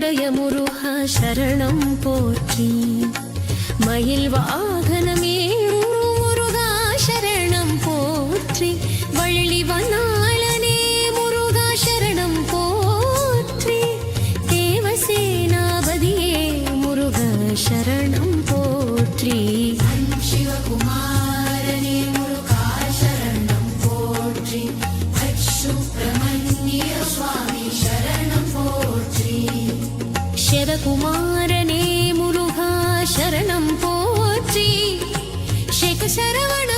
உடைய முருகா சரணம் போற்றி. மயில் வாகனமே முருகா சரணம் போற்றி. முருகா சரணம் போற்றி. சேக சரவண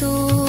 तो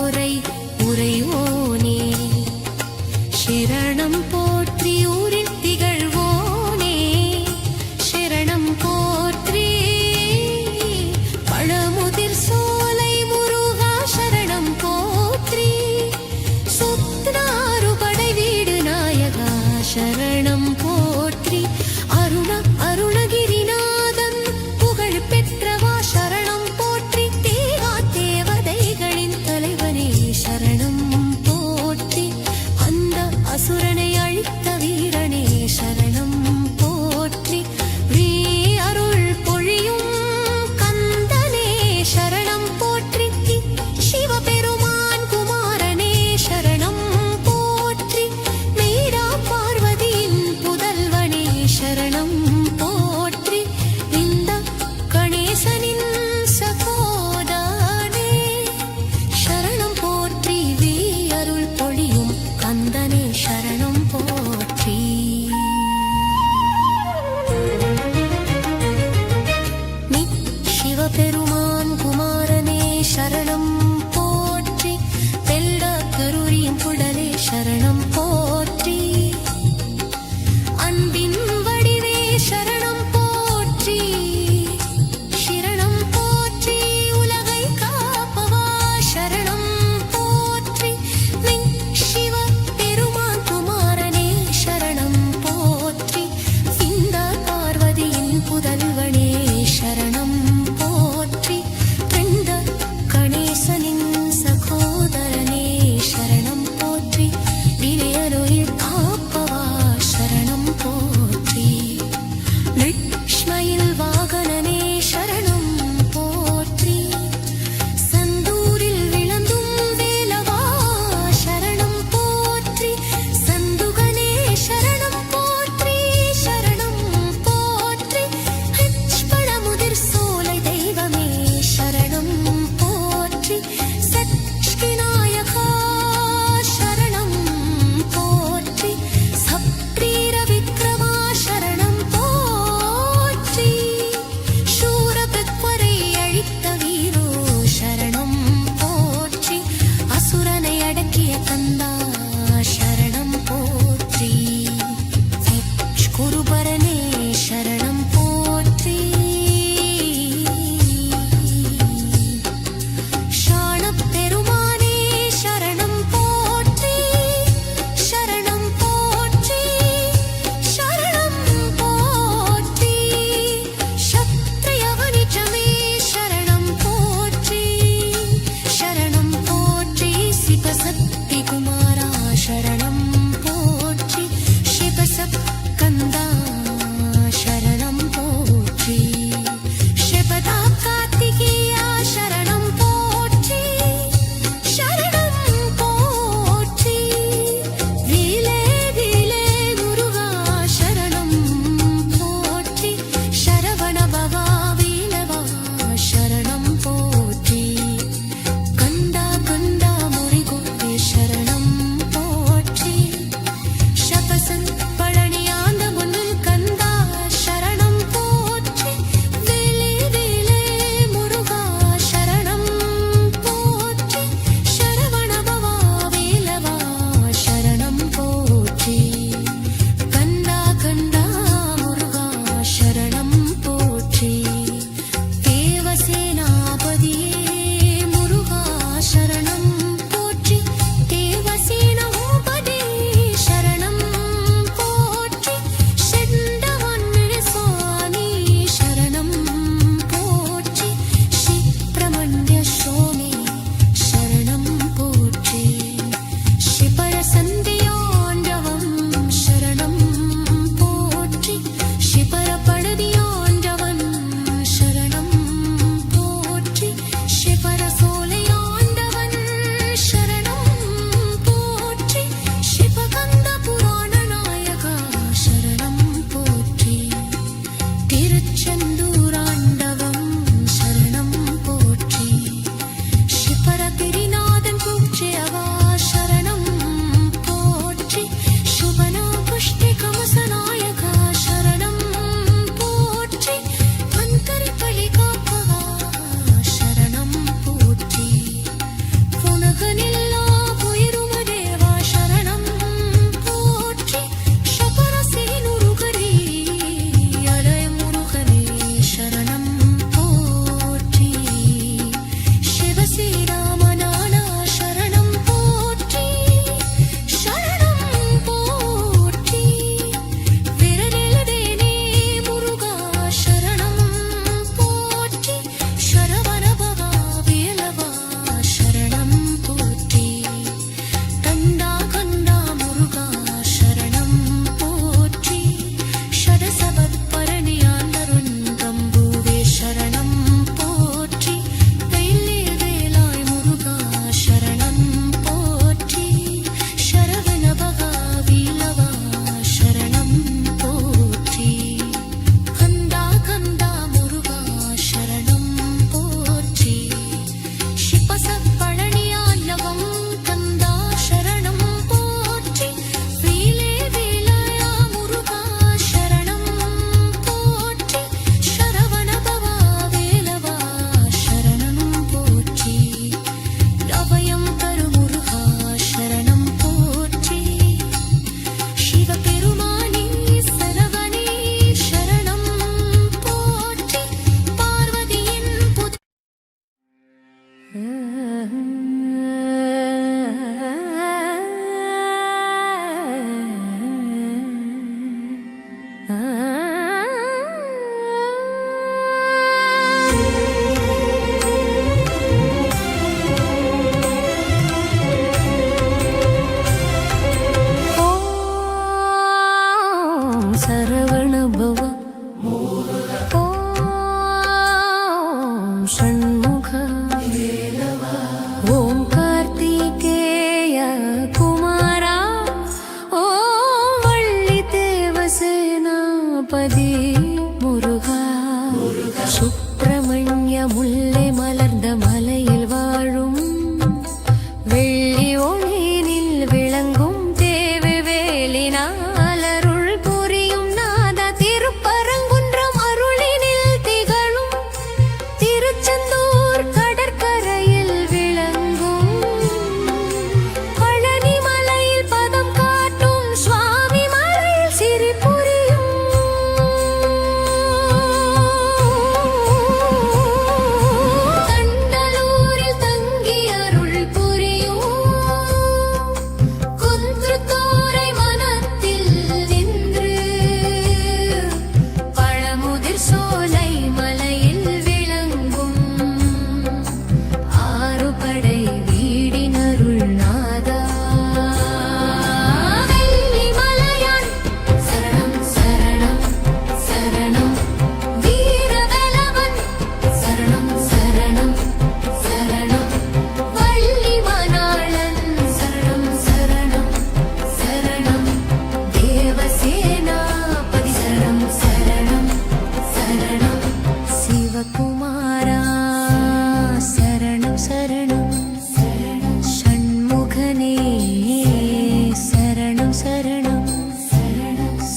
சரணே சரணம் சரணம்.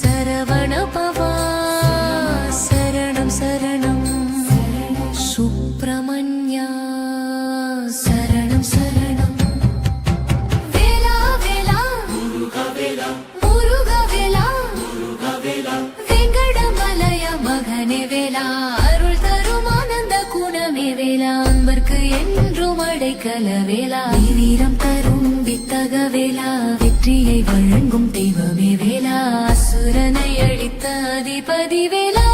சரவண பவா சரணம் சரணம். சுப்பிரமணியா சரணம் சரணம். வேலா வேலா. முருகா வேலா. முருகா வேலா முருகா வேலா வெங்கடமலய மகனே வேலா. அருள் தரும் ஆனந்த குணமே வேலா. அன்பர்க்கு வேலா வெற்றியை வழங்கும் தெய்வமே வேலா அசுரனை அழித்த அதிபதி வேலா